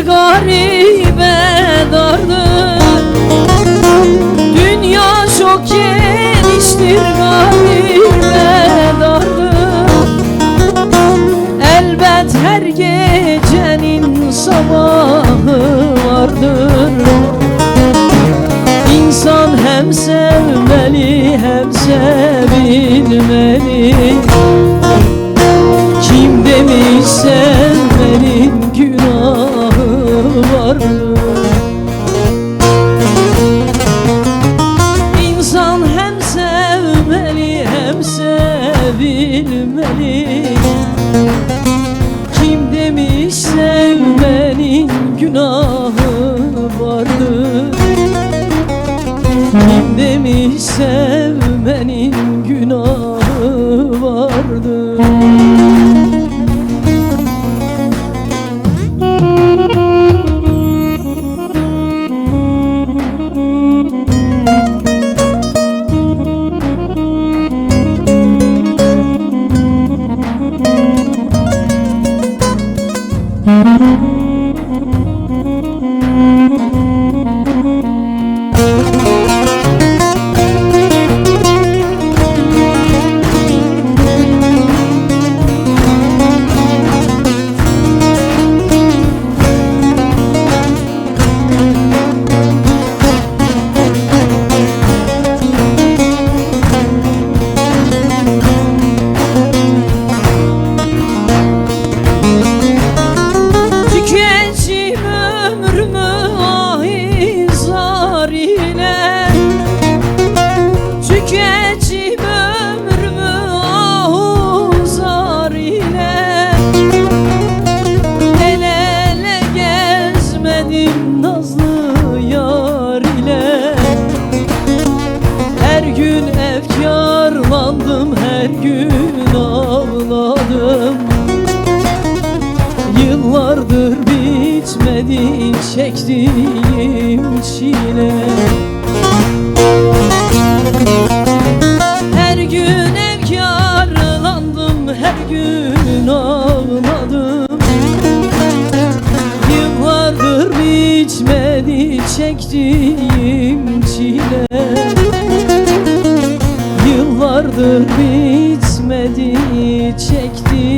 bir garibe dardır Dünya çok geniştir garibe dardır Elbet her gecenin sabahı vardır. İnsan hem sevmeli hem sevilmeli. Kim demiş sevilmeli. Kim demiş sevmenin günahı vardır? Kim demiş sevmenin günahı vardır her gün ağladım. Yıllardır bitmedi çektiğim çile. Her gün efkarlandım, her gün ağladım. Yıllardır bitmedi çektiğim Çektiğim